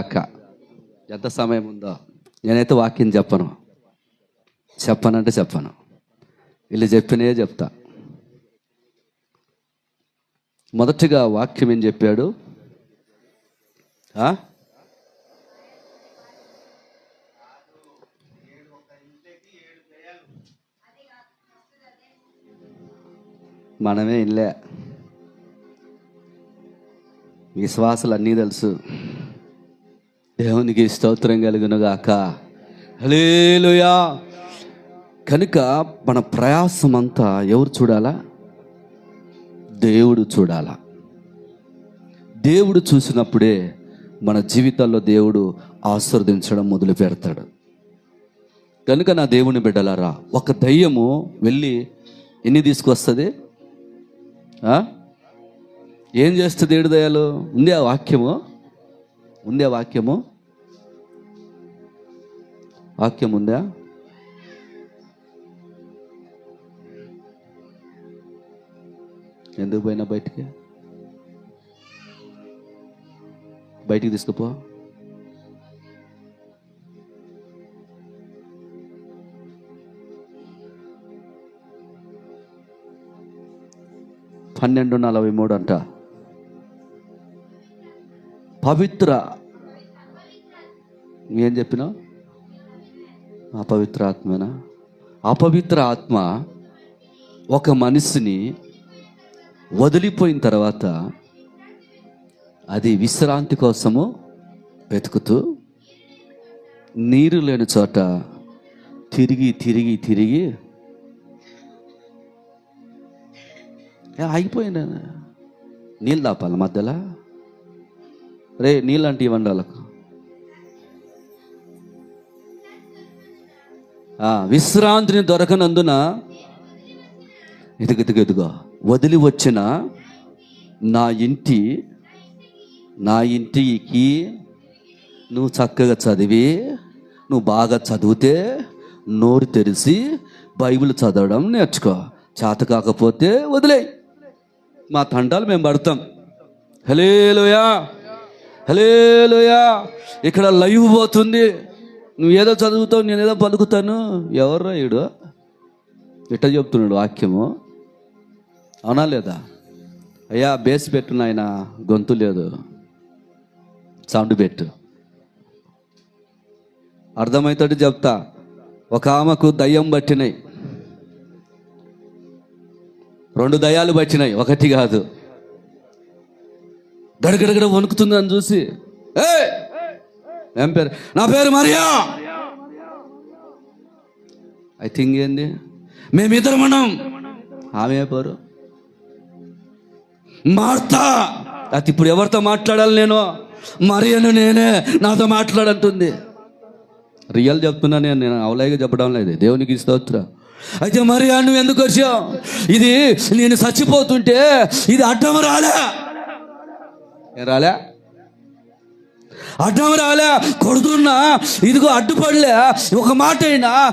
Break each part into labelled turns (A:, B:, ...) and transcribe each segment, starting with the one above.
A: గాక ఎంత సమయం ఉందో. నేనైతే వాక్యం చెప్పను. చెప్పనంటే చెప్పను. వీళ్ళు చెప్పినే చెప్తా. మొదటిగా వాక్యం ఏం చెప్పాడు? ఆ? మనమే ఇల్లే. విశ్వాసాలు అన్నీ తెలుసు. దేవునికి స్తోత్రం కలుగును హలేలుయా కనుక మన ప్రయాసం అంతా ఎవరు చూడాలా? దేవుడు చూడాలా. దేవుడు చూసినప్పుడే మన జీవితాల్లో దేవుడు ఆశీర్వదించడం మొదలు పెడతాడు. కనుక నా దేవుని బిడ్డలారా ఒక దయ్యము వెళ్ళి ఎన్ని తీసుకొస్తుంది? ఏం చేస్తుంది ఏడు దయాలు ఉంది ఆ వాక్యము? ఉంది ఆ వాక్యము? వాక్యం ఉందా? ఎందుకు పోయినా బయటికి? బయటికి తీసుకుపో. పన్నెండు నలభై మూడు అంట. పవిత్ర. ఏం చెప్పినావు? అపవిత్ర ఆత్మనా? అపవిత్ర ఆత్మ ఒక మనిషిని వదిలిపోయిన తర్వాత అది విశ్రాంతి కోసము వెతుకుతూ నీరు లేని చోట తిరిగి తిరిగి తిరిగి ఏ, ఆగిపోయింది నీళ్ళు దాపాలి మధ్యలో? రే నీళ్ళు అంటే ఇవ్వండి వాళ్ళకు. విశ్రాంతిని దొరకనందున ఎదుగు ఎదుగు ఇదిగో వదిలి వచ్చిన నా ఇంటి నా ఇంటికి నువ్వు చక్కగా చదివి నువ్వు బాగా చదివితే నోరు తెరిచి బైబిల్ చదవడం నేర్చుకో. చేత కాకపోతే వదిలే మా తండాలు మేము పడతాం. హలేలోయా హలేలోయా ఇక్కడ లైవ్ పోతుంది. నువ్వు ఏదో చదువుతావు నేనేదో పలుకుతాను ఎవర్రా ఈడు? ఇట్ట చెప్తున్నాడు వాక్యము. అవునా లేదా? అయ్యా బేస్ పెట్టు నాయన గొంతు లేదు. సౌండ్ పెట్టు. అర్థమవుతాడు చెప్తా. ఒక ఆమెకు దయ్యం పట్టినాయి. రెండు దయ్యాలు పట్టినాయి. ఒకటి కాదు. గడగడగడ వణుకుతుందని చూసి ఏ ఏం పేరు? నా పేరు మరియా. ఐ థింక్ ఏంది? మేమిద్దరం ఉన్నాం ఆమె పేరు? మార్తా. అది ఇప్పుడు ఎవరితో మాట్లాడాలి నేను? మరియను నేనే. నాతో మాట్లాడంటుంది. రియల్ చెప్తున్నా నేను నేను అవలాయిగా చెప్పడం లేదు. దేవునికి స్తోత్ర. అయితే మరి నువ్వు ఎందుకు వచ్చావు? ఇది నేను చచ్చిపోతుంటే ఇది అడ్డం రాలే. రాలే? అడ్డం రాలే కొడుతున్నా. ఇదిగో అడ్డుపడలే. ఒక మాట అయినా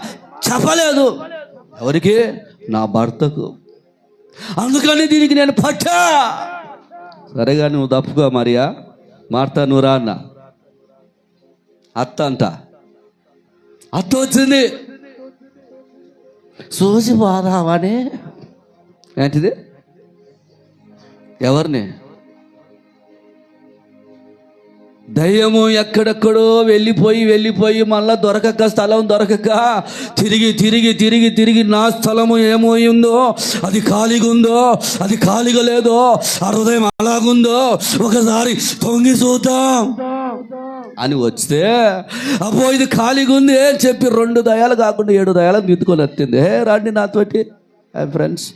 A: చెప్పలేదు. ఎవరికి? నా భర్తకు. అందుకని దీనికి నేను పట్టా. సరేగా నువ్వు తప్పుకో మరియా. మార్తా నువ్వు రా అన్న. అత్త అంట. అత్త వచ్చింది. చూసి పోదామని. ఏంటిది? ఎవరిని? దయ్యము ఎక్కడెక్కడో వెళ్ళిపోయి వెళ్ళిపోయి మళ్ళీ దొరకక స్థలం దొరకక తిరిగి తిరిగి తిరిగి తిరిగి నా స్థలము ఏమోయిందో అది ఖాళీగా ఉందో అది ఖాళీగా లేదో ఆ హృదయం అలాగుందో ఒకసారి తొంగి చూద్దాం. అని వస్తే అబ్బో ఇది ఖాళీగా ఉంది అని చెప్పి రెండు దయాలు కాకుండా ఏడు దయాలు దిద్దుకొని వచ్చింది. హే రాండి నాతోటి. ఫ్రెండ్స్.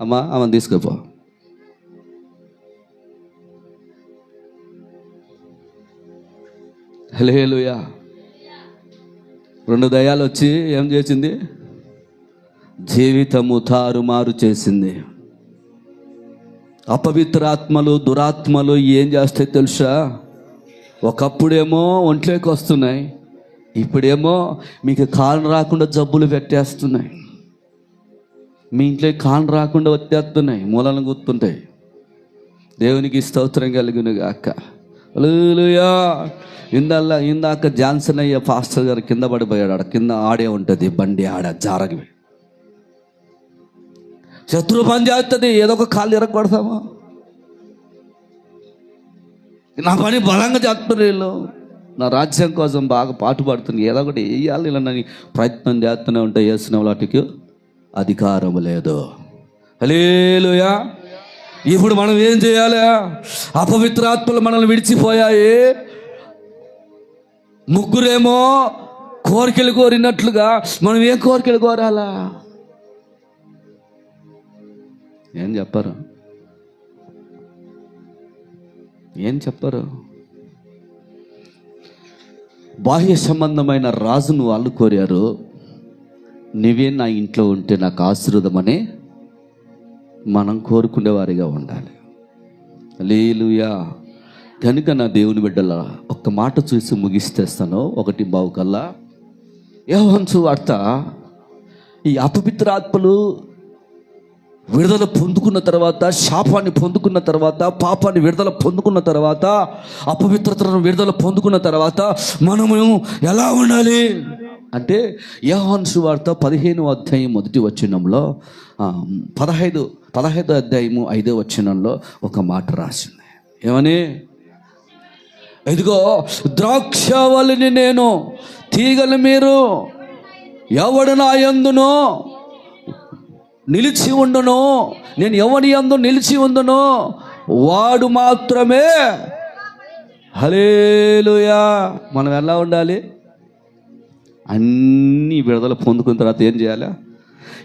A: అమ్మా ఆమెను తీసుకుపో హలేలుయా రెండు దయాలు వచ్చి ఏం చేసింది? జీవితము తారుమారు చేసింది. అపవిత్రాత్మలు దురాత్మలు ఏం చేస్తాయి తెలుసా? ఒకప్పుడేమో ఒంట్లోకి వస్తున్నాయి ఇప్పుడేమో మీకు కాలు రాకుండా జబ్బులు పెట్టేస్తున్నాయి మీ ఇంట్లో కాలు రాకుండా వచ్చేస్తున్నాయి మూలను గుర్తుంటాయి దేవునికి స్తోత్రం కలిగిన గాక హల్లెలూయా. ఇందల్లా ఇందాక జాన్సన్ అయ్యే ఫాస్టర్ గారు కింద పడిపోయాడు. ఆడ కింద ఆడే ఉంటుంది బండి ఆడ జారగి శత్రు పని చేస్తుంది ఏదో ఒక కాళ్ళు ఇరగొడతామా నా పని బలంగా చేస్తున్నారు వీళ్ళు. నా రాజ్యం కోసం బాగా పాటు పడుతుంది ఏదో ఒకటి వేయాలి ఇలా నన్ను ప్రయత్నం చేస్తూనే ఉంటే వేసిన వాటికి అధికారం లేదు. హలేలుయా ఇప్పుడు మనం ఏం చేయాలి? అపవిత్రాత్మలు మనల్ని విడిచిపోయాయి. ముగ్గురేమో కోరికలు కోరినట్లుగా మనం ఏం కోరికలు కోరాలా? ఏం చెప్పరు? ఏం చెప్పరు? బాహ్య సంబంధమైన రాజును వాళ్ళు కోరారు. నీవే నా ఇంట్లో ఉంటే నాకు ఆశీర్వదమని మనం కోరుకునేవారిగా ఉండాలి. లేలుయా కనుక నా దేవుని బిడ్డల ఒక్క మాట చూసి ముగిస్తేస్తాను ఒకటి బావు కల్లా. యోహన్సు వార్త ఈ అపవిత్రాత్మలు విడుదల పొందుకున్న తర్వాత శాపాన్ని పొందుకున్న తర్వాత పాపాన్ని విడుదల పొందుకున్న తర్వాత అపవిత్రతను విడుదల పొందుకున్న తర్వాత మనము ఎలా ఉండాలి? అంటే యోహాన్ వార్త పదిహేను అధ్యాయం మొదటి వచ్చినంలో పదహైదు పదహైదో అధ్యాయము ఐదో వచ్చినంలో ఒక మాట రాసింది. ఏమని? ఇదిగో ద్రాక్షవల్లిని నేను తీగలు మీరు ఎవడు నా యందునో నిలిచి ఉండును. నేను ఎవని యందు నిలిచి ఉండును? వాడు మాత్రమే. హలేలుయా మనం ఎలా ఉండాలి? అన్నీ విడుదల పొందుకున్న తర్వాత ఏం చేయాలి?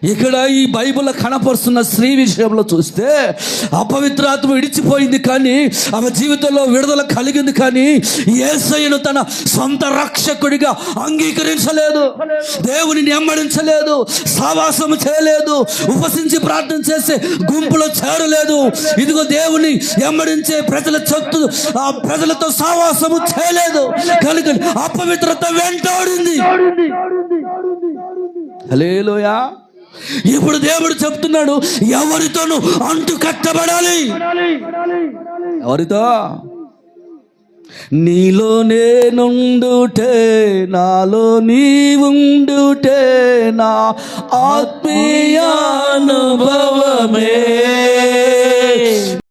A: ఇక్కడ ఈ బైబిల్ కనపరుస్తున్న స్త్రీ విషయంలో చూస్తే అపవిత్రాత్మ విడిచిపోయింది కానీ ఆమె జీవితంలో విడుదల కలిగింది కానీ ఏసయ్యను తన సొంత రక్షకుడిగా అంగీకరించలేదు. దేవుని నెమ్మడించలేదు. సావాసం చేయలేదు. ఉపసించి ప్రార్థన చేసే గుంపులో చేరలేదు. ఇదిగో దేవుని ఎమ్మడించే ప్రజల చత్తు ఆ ప్రజలతో సావాసము చేయలేదు. కనుక అపవిత్రత వెంటాడింది. హలేలోయా ఇప్పుడు దేవుడు చెప్తున్నాడు ఎవరితోనూ అంటు కట్టబడాలి ఎవరితో? నీలో నేనుండుటే నాలో నీవుండుటే నా ఆత్మీయానుభవమే.